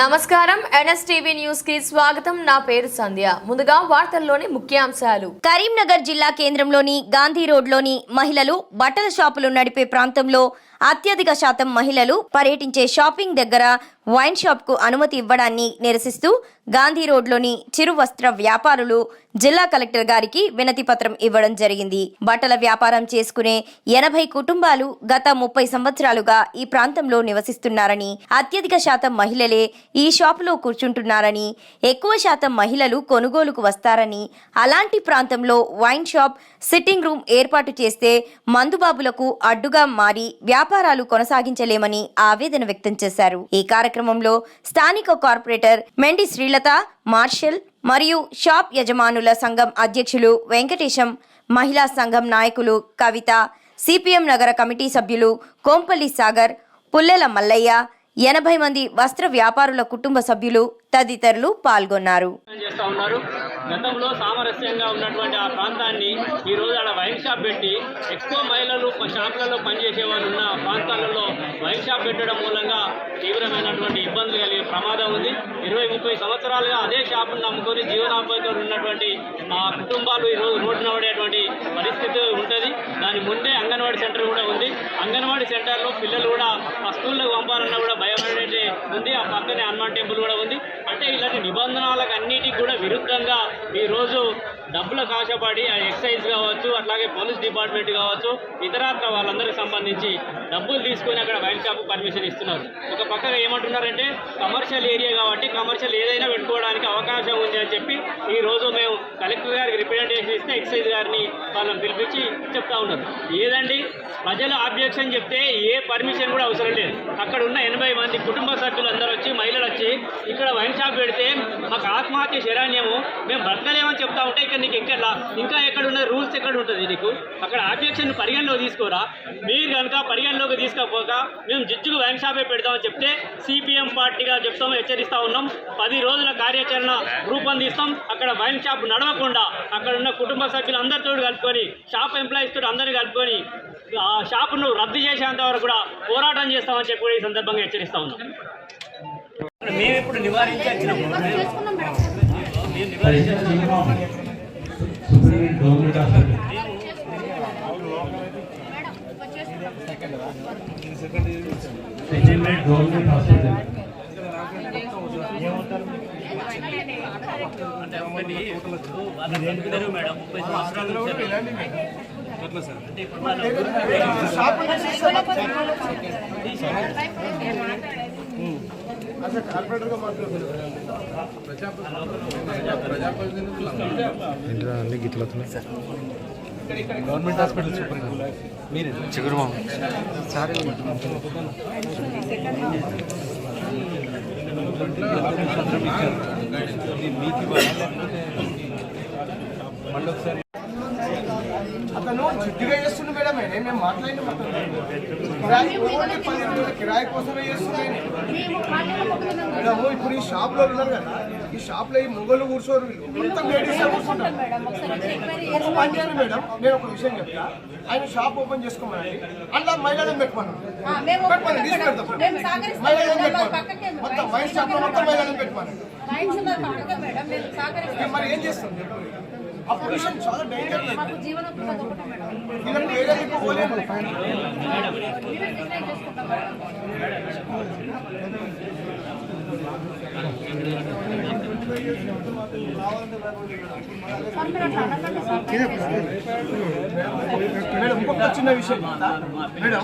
నమస్కారం. ఎన్ఎస్టీవీ న్యూస్కి స్వాగతం. నా పేరు సంధ్య. ముందుగా వార్తల్లోని ముఖ్యాంశాలు. కరీంనగర్ జిల్లా కేంద్రంలోని గాంధీ రోడ్లోని మహిళలు బట్టల షాపులు నడిపే ప్రాంతంలో అత్యధిక శాతం మహిళలు పర్యటించే షాపింగ్ దగ్గర వైన్ షాప్కు అనుమతి ఇవ్వడాన్ని నిరసిస్తూ గాంధీ రోడ్లోని చిరు వస్త్ర వ్యాపారులు జిల్లా కలెక్టర్ గారికి వినతి పత్రం ఇవ్వడం జరిగింది. బట్టల వ్యాపారం చేసుకునే ఎనభై కుటుంబాలు గత ముప్పై సంవత్సరాలుగా ఈ ప్రాంతంలో నివసిస్తున్నారని అత్యధిక శాతం మహిళలే ఈ షాపులో కూర్చుంటున్నారని ఎక్కువ శాతం మహిళలు కొనుగోలుకు వస్తారని అలాంటి ప్రాంతంలో వైన్ షాప్ సిట్టింగ్ రూమ్ ఏర్పాటు చేస్తే మందుబాబులకు అడ్డుగా మారి వ్యాపారాలు కొనసాగించలేమని ఆవేదన వ్యక్తం చేశారు. ఈ కార్యక్రమంలో స్థానిక కార్పొరేటర్ మెండి శ్రీలత మార్షల్ మరియు షాప్ యజమానుల సంఘం అధ్యక్షులు వెంకటేశం మహిళా సంఘం నాయకులు కవిత సిపిఎం నగర కమిటీ సభ్యులు కోంపల్లి సాగర్ పుల్లెల మల్లయ్య ఎనభై మంది వస్త్ర వ్యాపారుల కుటుంబ సభ్యులు తదితరులు పాల్గొన్నారు. గతంలో సామరస్యంగా ఉన్నటువంటి ఆ ప్రాంతాన్ని ఈ రోజు ఆడ వైన్ షాప్ పెట్టి ఎక్కువ మహిళలు షాపులలో పనిచేసే వాళ్ళు ఉన్న ప్రాంతాలలో వైన్ షాప్ పెట్టడం మూలంగా తీవ్రమైనటువంటి ఇబ్బందులు కలిగే ప్రమాదం ఉంది. ఇరవై ముప్పై సంవత్సరాలుగా అదే షాపును నమ్ముకొని జీవనోపాధితో ఉన్నటువంటి ఆ కుటుంబాలు ఈ రోజు రోడ్డున పడేటువంటి పరిస్థితి ఉంటుంది. దాని ముందే అంగన్వాడీ సెంటర్ కూడా ఉంది. అంగన్వాడీ సెంటర్లో పిల్లలు కూడా ఆ స్కూళ్ళకు పంపాలన్నా కూడా ఉంది. ఆ పక్కనే హనుమాన్ టెంపుల్ కూడా ఉంది. అంటే ఇలాంటి నిబంధనలకు అన్నిటికి కూడా విరుద్ధంగా ఈరోజు డబ్బులకు ఆశపడి ఆ ఎక్సైజ్ కావచ్చు అట్లాగే పోలీస్ డిపార్ట్మెంట్ కావచ్చు ఇతరత్ర వాళ్ళందరికీ సంబంధించి డబ్బులు తీసుకొని అక్కడ వైన్ షాప్ పర్మిషన్ ఇస్తున్నారు. ఒక పక్కగా ఏమంటున్నారంటే కమర్షియల్ ఏరియా కాబట్టి కమర్షియల్ ఏదైనా పెట్టుకోవడానికి అవకాశం ఉంది అని చెప్పి ఈ రోజు మేము కలెక్టర్ గారికి రిప్రజెంటేషన్ ఇస్తే ఎక్సైజ్ గారిని వాళ్ళని పిలిపించి చెప్తా ఉన్నారు. ఏదండి? ప్రజలు ఆబ్జెక్షన్ చెప్తే ఏ పర్మిషన్ కూడా అవసరం లేదు. అక్కడ ఉన్న ఎనభై మంది కుటుంబ సభ్యులు అందరూ వచ్చి మహిళలు వచ్చి ఇక్కడ వైన్ షాప్ పెడితే మాకు ఆత్మహత్య శరణ్యము మేము బ్రతకలేమని చెప్తా ఉంటే ఇక్కడ నీకు ఎక్కడ ఇంకా ఎక్కడ ఉన్న రూల్స్ ఎక్కడ ఉంటుంది నీకు? అక్కడ ఆబ్జెక్షన్ పరిగణలో తీసుకోరా? మీరు కనుక పరిగణలోకి తీసుకోకపోక మేము జిజ్జుకు వైన్ షాపే పెడతామని చెప్తే సిపిఎం పార్టీగా చెప్తాము హెచ్చరిస్తా ఉన్నాం. పది రోజుల కార్యాచరణ రూపొందిస్తాం. అక్కడ వైన్ షాప్ నడవకుండా అక్కడ ఉన్న కుటుంబ సభ్యులు అందరితో కలుపుకొని షాప్ ఎంప్లాయీస్ తోటి అందరిని కలుపుకొని ఆ షాపును రద్దు చేసేంత వరకు కూడా పోరాటం చేస్తామని చెప్పి కూడా ఈ సందర్భంగా హెచ్చరిస్తా ఉన్నాం. మేము ఇప్పుడు నివారించాల్సినాము supreme government hospital second government hospital అంటే ఒకటి వాళ్ళు రెండుకున్నారు మేడం నుంచి అంటే ఇప్పుడు వాళ్ళు గవర్నమెంట్ హాస్పిటల్ సూపర్ మీరు చిగురు మామ. సారీ. మీకు మళ్ళీ ఒకసారి జిడ్డుగా చేస్తుండే మేడం ఆయన. మేము మాట్లాడిన కిరాయి ఓన్లీ పది రోజుల కిరాయి కోసమే చేస్తున్నాయి మేడం ఇప్పుడు ఈ షాప్లో ఉన్నారు కదా ఈ షాప్లో ఈ మొగలు కూర్చోరు వీళ్ళు. మొత్తం లేడీస్ కూర్చుంటారు. ఒక పని చేయండి మేడం. నేను ఒక విషయం చెప్తా. ఆయన షాప్ ఓపెన్ చేసుకోమనండి. అందులో మహిళలను పెట్టుకున్నాం మేము పెట్టుకోండి తీసి పెడతాం. మేము సహకరిస్తాం. మహిళలను పెట్టుకోండి. మొత్తం వైన్ షాప్లో మొత్తం మహిళలను పెట్టుకోండి రైట్స్ ఉన్నది పక్కకే మేడం మేము సహకరిస్తాం మరి ఏం చేస్తాం ఆ పొజిషన్ చాలా డేంజర్ మాకు జీవనోపాధి ఒకటే మేడం వీళ్ళని వేరే దిక్కు పోలేము మేమే డిసైడ్ చేసుకుంటాం మేడం సార్ మీరు అట్లా అనకండి సార్ మేడం ఇంకొక చిన్న విషయం చెప్తా. మేడం